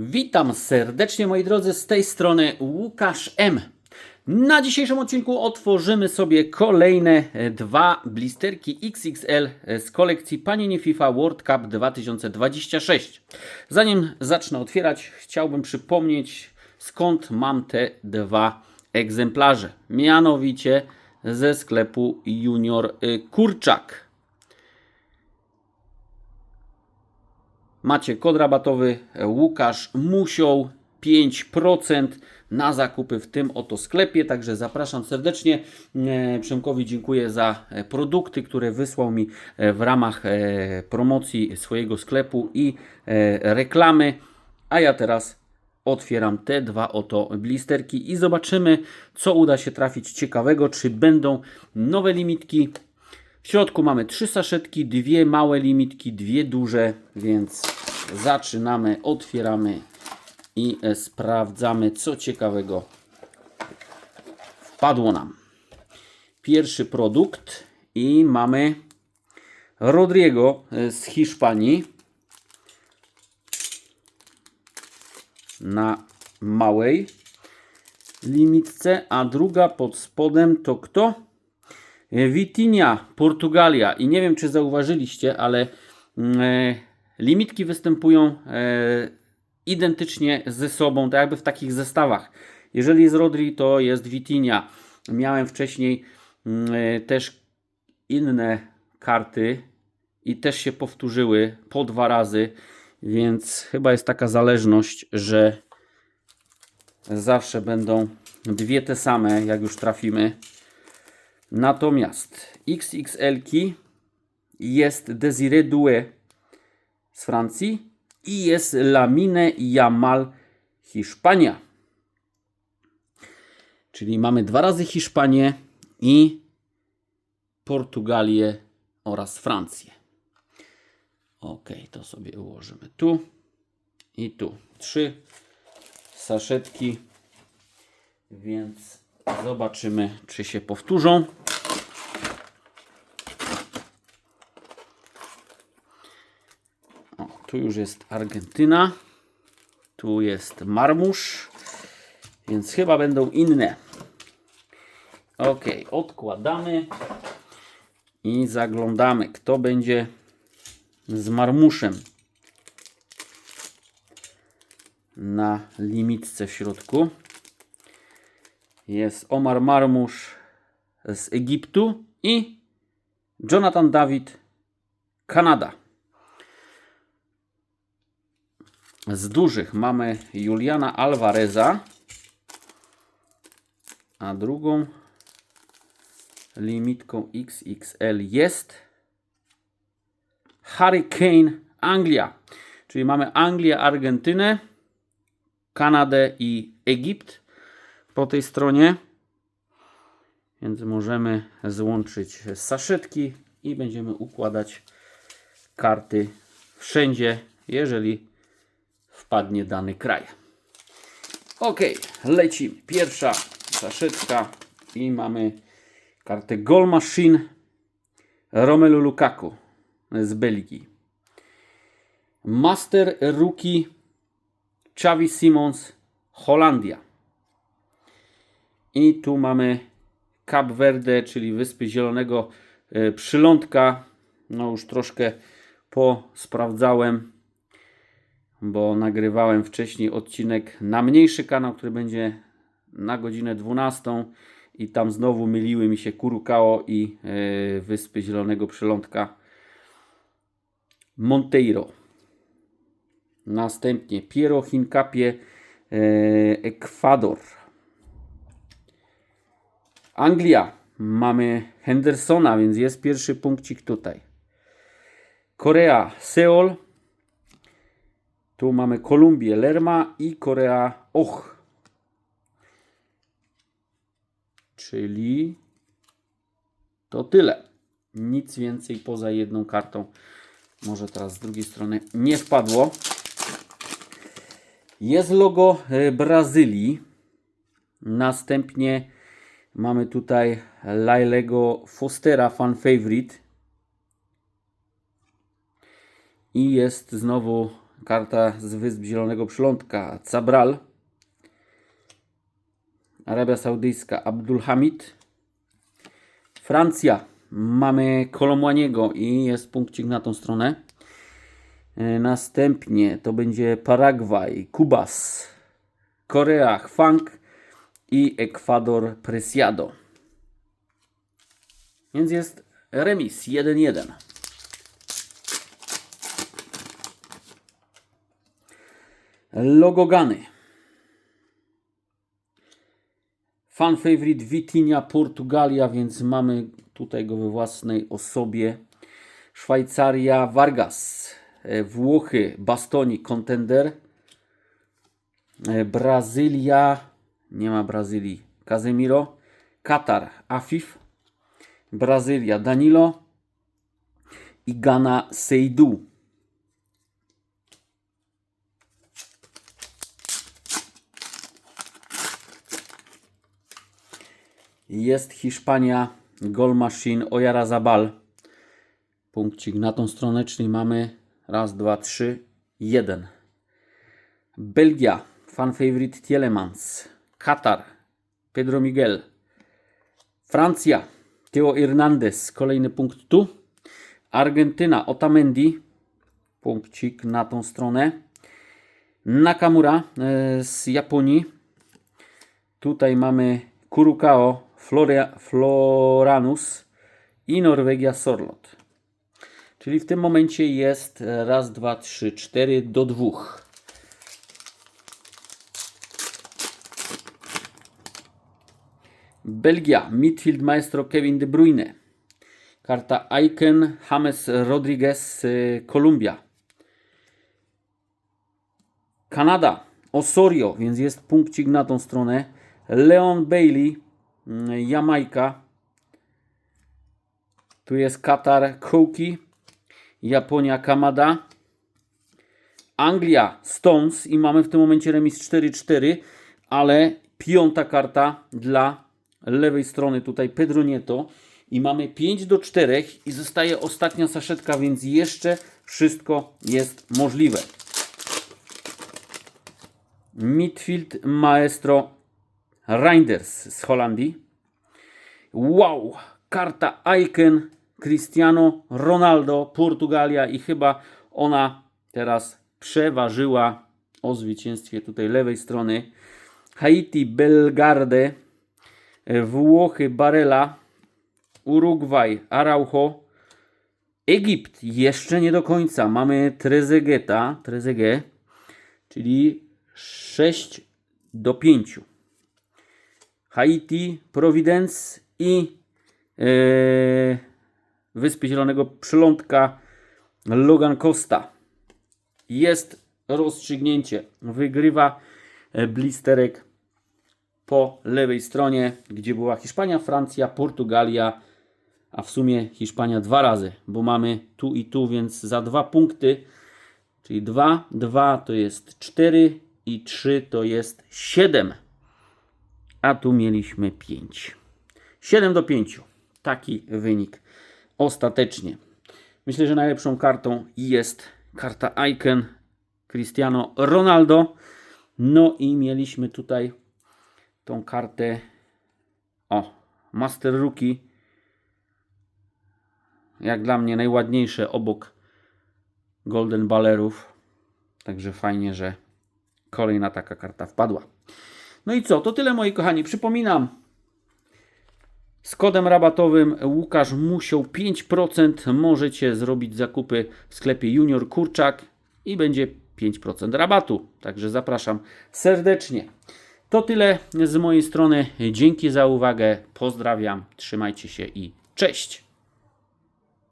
Witam serdecznie moi drodzy, z tej strony Łukasz M. Na dzisiejszym odcinku otworzymy sobie kolejne e, dwa blisterki XXL z kolekcji Panini FIFA World Cup 2026. Zanim zacznę otwierać, chciałbym przypomnieć skąd mam te dwa egzemplarze. Mianowicie ze sklepu Junior y, Kurczak. Macie kod rabatowy e, Łukasz Musioł 5% na zakupy w tym oto sklepie, także zapraszam serdecznie. E, Przemkowi dziękuję za e, produkty, które wysłał mi w ramach promocji swojego sklepu i reklamy. A ja teraz otwieram te dwa oto blisterki i zobaczymy, co uda się trafić ciekawego, czy będą nowe limitki. W środku mamy trzy saszetki, dwie małe limitki, dwie duże, więc zaczynamy, otwieramy i e, sprawdzamy, co ciekawego wpadło nam. Pierwszy produkt i mamy Rodrigo e, z Hiszpanii na małej limitce, a druga pod spodem to kto? E, Vitinha, Portugalia. I nie wiem, czy zauważyliście, ale mm, e, limitki występują e, identycznie ze sobą, tak jakby w takich zestawach. Jeżeli jest Rodri, to jest Vitinha. Miałem wcześniej mm, e, też inne karty i też się powtórzyły po dwa razy, więc chyba jest taka zależność, że zawsze będą dwie te same, jak już trafimy. Natomiast XXL-ki jest Desiree Doué z Francji i jest Lamine Yamal Hiszpania. Czyli mamy dwa razy Hiszpanię i Portugalię oraz Francję. Ok, to sobie ułożymy tu i tu. Trzy saszetki, więc zobaczymy, czy się powtórzą. Tu już jest Argentyna, tu jest Marmusz, więc chyba będą inne. Ok, odkładamy i zaglądamy, kto będzie z Marmuszem na limitce w środku. Jest Omar Marmusz z Egiptu i Jonathan David, Kanada. Z dużych mamy Juliana Alvareza, a drugą limitką XXL jest Hurricane Anglia. Czyli mamy Anglię, Argentynę, Kanadę i Egipt po tej stronie. Więc możemy złączyć saszetki i będziemy układać karty wszędzie, jeżeli wpadnie dany kraj. Ok, lecimy. Pierwsza saszetka i mamy kartę Goal Machine Romelu Lukaku z Belgii. Master Rookie Xavi Simons Holandia. I tu mamy Cap Verde, czyli Wyspy Zielonego e, Przylądka. No już troszkę posprawdzałem, bo nagrywałem wcześniej odcinek na mniejszy kanał, który będzie na godzinę 12 i tam znowu myliły mi się Kurukao i e, Wyspy Zielonego Przylądka Monteiro. Następnie Piero Hincapie e, Ekwador. Anglia. Mamy Hendersona, więc jest pierwszy punkcik tutaj. Korea, Seol. Tu mamy Kolumbię, Lerma i Korea, Och. Czyli to tyle. Nic więcej poza jedną kartą. Może teraz z drugiej strony nie wpadło. Jest logo e, Brazylii. Następnie mamy tutaj Lailego Fostera Fan Favorite. I jest znowu karta z Wysp Zielonego Przylądka, Cabral. Arabia Saudyjska, Abdul Hamid. Francja, mamy Kolomłaniego i jest punkcik na tą stronę. E, Następnie to będzie Paragwaj, Kubas, Korea, Hwang i Ekwador, Preciado. Więc jest remis 1-1. Logogany. Fan favorite Vitinha, Portugalia, więc mamy tutaj go we własnej osobie. Szwajcaria, Vargas. E, Włochy, Bastoni, Contender. E, Brazylia, nie ma Brazylii, Casemiro. Katar, Afif. Brazylia, Danilo. I Ghana, Seydou. Jest Hiszpania, Goal Machine, Oyarzabal. Punkcik na tą stronę, czyli mamy raz, dwa, trzy, jeden. Belgia, fan favorite Tielemans. Katar, Pedro Miguel. Francja, Theo Hernandez, kolejny punkt tu. Argentyna, Otamendi, punkcik na tą stronę. Nakamura e, z Japonii. Tutaj mamy Kurukao, Floria, Floranus i Norwegia Sorlot. Czyli w tym momencie jest raz, dwa, trzy, cztery do dwóch. Belgia, midfield maestro Kevin De Bruyne. Karta Icon, James Rodriguez, y, Kolumbia. Kanada, Osorio, więc jest punkcik na tą stronę. Leon Bailey, Jamajka. Tu jest Katar, Koki. Japonia, Kamada. Anglia, Stones i mamy w tym momencie remis 4-4, ale piąta karta dla lewej strony tutaj Pedro Nieto i mamy 5 do 4 i zostaje ostatnia saszetka, więc jeszcze wszystko jest możliwe. Midfield Maestro Reinders z Holandii. Wow! Karta Icon Cristiano Ronaldo, Portugalia i chyba ona teraz przeważyła o zwycięstwie tutaj lewej strony. Haiti, Belgarde, Włochy, Barella, Urugwaj, Araujo, Egipt jeszcze nie do końca. Mamy Trezegeta, Trezegę, czyli 6 do 5. Haiti, Providence i e, Wyspy Zielonego Przylądka Logan Costa. Jest rozstrzygnięcie. Wygrywa e, blisterek po lewej stronie, gdzie była Hiszpania, Francja, Portugalia, a w sumie Hiszpania dwa razy, bo mamy tu i tu, więc za dwa punkty, czyli 2, 2 to jest 4 i 3 to jest 7. A tu mieliśmy 5. 7 do 5. Taki wynik ostatecznie. Myślę, że najlepszą kartą jest karta Icon Cristiano Ronaldo. No i mieliśmy tutaj tą kartę o Master Rookie. Jak dla mnie najładniejsze obok Golden Ballerów. Także fajnie, że kolejna taka karta wpadła. No i co? To tyle moi kochani. Przypominam, z kodem rabatowym Łukasz Musiał 5% możecie zrobić zakupy w sklepie Junior Kurczak i będzie 5% rabatu. Także zapraszam serdecznie. To tyle z mojej strony. Dzięki za uwagę. Pozdrawiam. Trzymajcie się i cześć.